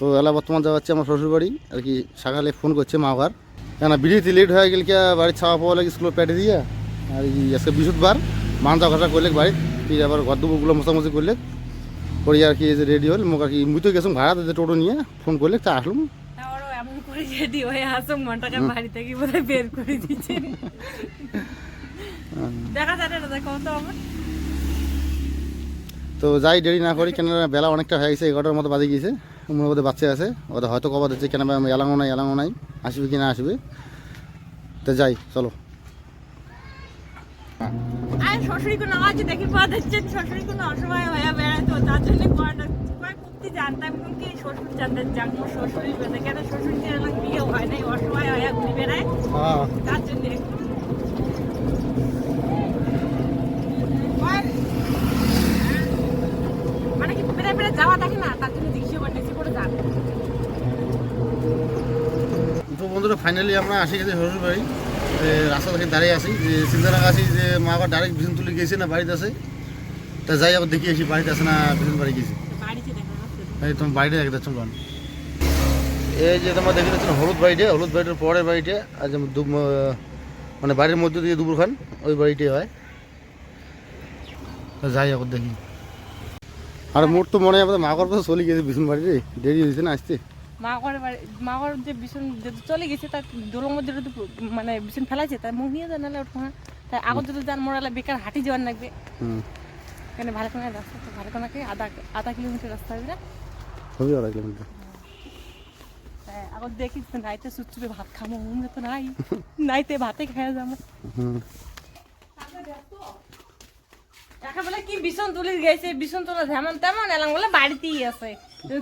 তো এলা বর্তমান যাওয়া হচ্ছে আমার শ্বশুরবাড়ি আর কি সকালে ফোন করছে মা ঘর কেন বিড়িতে লেট হয়ে গেল কি বাড়ির ছাওয়া পাওয়া লাগে স্কুলে প্যাটে দিয়ে আর কি আজকে বৃহস্পতিবার মানজা ঘষা করলে বাড়ি তুই আবার ঘর দুপুরগুলো মোছামুছি করলে করি আর কি যে রেডি হল মোক আর কি মুই তো গেছিলাম ভাড়া দিতে টোটো নিয়ে ফোন করলে তা আসলাম। করে রেডি হয়ে আসো মনটাকে বাড়ি থেকে বোধহয় বের করে দিচ্ছে। দেখা যাবে না দেখো তো আমার তো যাই দেরি না করি কেন বেলা অনেকটা হয়ে গেছে এগারোটার মতো বাজে গিয়েছে। মনে মধ্যে বাচ্চা আছে ওদের হয়তো কবা দিচ্ছে কেন এলাঙ্গো নাই এলাঙ্গো নাই আসবে কি না আসবে। তো যাই চলো। শ্বশুরি কোনো আওয়াজ দেখি পাওয়া যাচ্ছে শ্বশুরি কোনো অসময় হয়ে বেড়াতো তার জন্য জানতাম কি শ্বশুর যাক মোর শ্বশুরি বেঁধে কেন শ্বশুর বিয়ে হয় নাই অসময় হয়ে ঘুরে বেড়ায়? হ্যাঁ। তার জন্য আর মানে কি বেড়ে বেড়ে যাওয়া থাকে না তার জন্য দেখিয়ে পাঠাচ্ছি করে যান তো বন্ধুরা ফাইনালি আমরা আসি গেছি শ্বশুর বাড়ি রাস্তা থেকে দাঁড়িয়ে আসি যে চিন্তারাখা আছি যে মা আবার ডাইরেক্ট বিছুন তুলে গেছে না বাড়িতে আছে। তা যাই আবার দেখি আসি বাড়িতে আছে না বিছুন বাড়ি গেছি এই তোমার বাড়িটা দেখে যাচ্ছ কোন এই যে তোমার দেখে যাচ্ছ হলুদ বাড়িটা হলুদ বাড়িটার পরের বাড়িটা আর মানে বাড়ির মধ্যে দিয়ে দুপুর খান ওই বাড়িটাই হয়। যাই আবার দেখি। আর মোট তো মনে হয় আমাদের মা কথা চলে গেছে বিছুন বাড়িতে দেরি হয়েছে না আসতে। মা ঘর যে বিছুন চলে গেছে তার দোলর মধ্যে যদি মানে বিছুন ফেলাইছে তাই মুখ নিয়ে যান নাহলে ওঠো তাই আগত যদি যান মোড়ালে বেকার হাঁটি যাওয়ার লাগবে। কোনো রাস্তা তো আধা আধা কিলোমিটার রাস্তা হবে না হবে আর কিলোমিটার। আগত দেখি নাইতে ভাত খামো তো নাই। নাইতে ভাতে খেয়ে যাব হুম। একেবারে কি বিছন তুলি গেছে বিছন তোলা যেমন তেমন এলাম বলে বাড়িতেই আছে।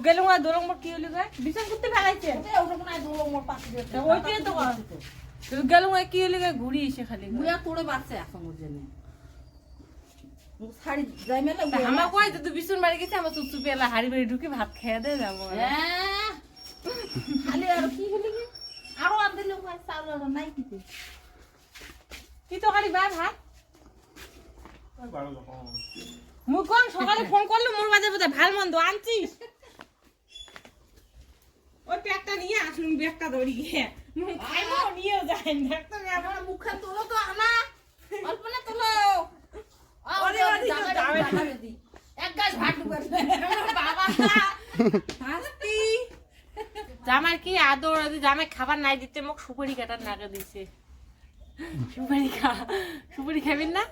গেলুম আর দোলং মোর কি হলি গায় বিছন করতে ফেলাইছে। তা ওইটাই তো গেলুম আর কি হলি গায় ঘুরি এসে খালি মুয়া তোরে বাচ্চা এখন ওর জন্য। শাড়ি যাই মেলে আমার কয় তো বিছন বাড়ি গেছে আমার চুপচুপে এলা হাড়ি বাড়ি ঢুকে ভাত খেয়ে যাব হ্যাঁ। খালি আর কি হলি কি আরও আর দিলে চাউল আর নাই কিছু কি তো খালি ভাই? ভাত মুই কোন সকালে ফোন করল মোর বাজে বোধহয় ভালো মন্দ আনছিস? ওই ব্যাগটা নিয়ে আসুন ব্যাগটা ধরি খাইবো নিয়েও যায় ব্যাগটা আমার মুখে তোলো তো আনা অল্প না তোলো। এক গাছ ভাত ডুবে বাবা। জামার কি আদর জামাই খাবার নাই দিতে মোক সুপারি কাটার নাকা দিছে। সুপারি খা সুপারি খাবেন না?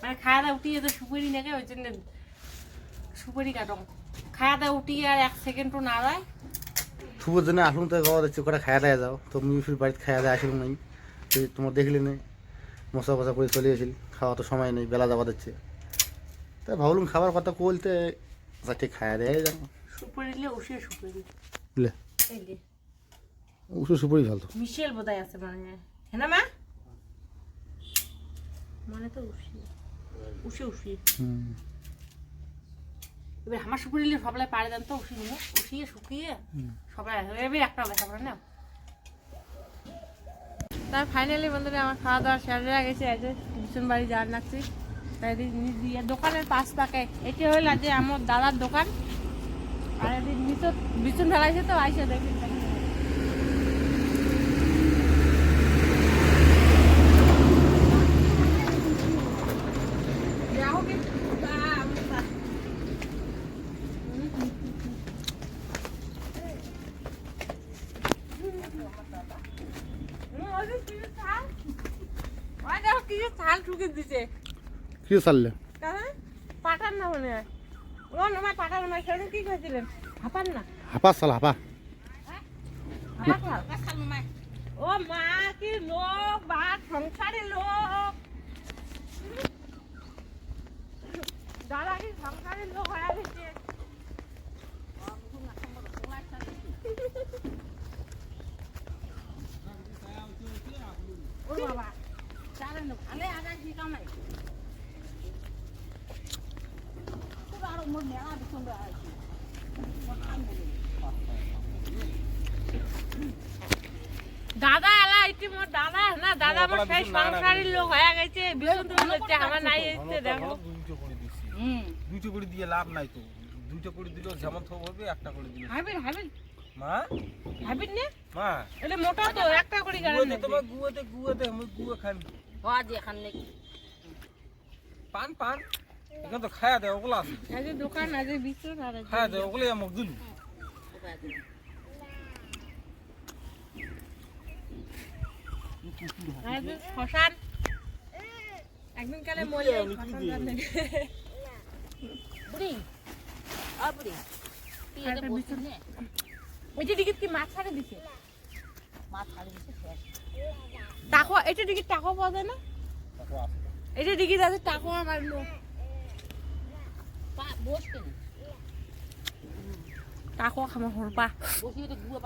মানে খাওয়া দাওয়া উঠিয়ে তো সুপারি নাকে ওই জন্য সুপারি কাটম খাওয়া দাওয়া উঠিয়ে আর এক সেকেন্ডও না রয় শুভর জন্য আসুন তো বাবা দেখছি কটা খায়া দেওয়া যাও। তো আমি ফির বাড়িতে খায়া দেওয়া আসলাম নাই। তোমার দেখলি নেই মশা ফসা করে চলে আসিল খাওয়া তো সময় নেই বেলা যাওয়া দিচ্ছে তাই ভাবলাম খাবার কথা বলতে আচ্ছা ঠিক খাওয়া দেয় যাও সুপারি ভালো মিশেল বোধহয় আছে মানে হ্যাঁ। মা? মানে তো উসি উসে উসি হুম। এবার আমার সুপুরিলে সবাই পারে দেন তো উশি নিয়ে উশিয়ে শুকিয়ে সবাই এবার একটা দেখা পড়ে না তার ফাইনালি বন্ধুরা আমার খাওয়া দাওয়া শেষ হয়ে গেছে। আজ ভীষণ বাড়ি যাওয়ার লাগছি তাই দিয়ে দোকানের পাশ থাকে এটি হইল যে আমার দাদার দোকান। আর এদিন বিচুন ফেলাইছে তো, আইসে দেখি কিছু ছাল ঠুকে দিছে। কি চাললে পাঠান না মনে হয়। ও নমায় পাঠান সেদিন কি করেছিলেন? হাপান না। হাপা চাল হাপা। পাঠাল ও মা কি লোক বা সংসারের লোক দাদা কি সংসারের লোক হয়ে গেছে ও বাবা জানেন না, আলে আগা কি কামাই তোর আরও মোর মেলা বিছন আছে দাদা এলা ইতি মোর দাদা না দাদা আমার সেই সংসারের লোক হয়ে গেছে তুমি হচ্ছে আমার নাই এসছে দেখো। হুম। দুইটো করে দিয়ে লাভ নাই তো। দুটো করে দিল যেমন থব হবে একটা করে দিল হাইবেন হাইবেন মা? হাইবেন নে? মা? এটা মোটা তো একটা করে গাড়ি তোমার গুয়াতে গুয়াতে আমি গুয়া খাই। বাজে এখান নাকি পান পান। এখানে তো খায়া দেয় ওগুলো আছে। আজ দোকান আজ বিচুন আর খায়া দেয় ওগুলো আমাকে দিল। একদিন কালে বুড়ি আ বুড়ি। টিকিট কি মাছ ছাড়ে দিছে? মা ছাড়ি দিছে শেষ এটা টিকিট টাকো পাওয়া যায় না? এটা টিকিট আছে টাকো আমার লোক। পা সৰু টাকো খামা এটা গুয়া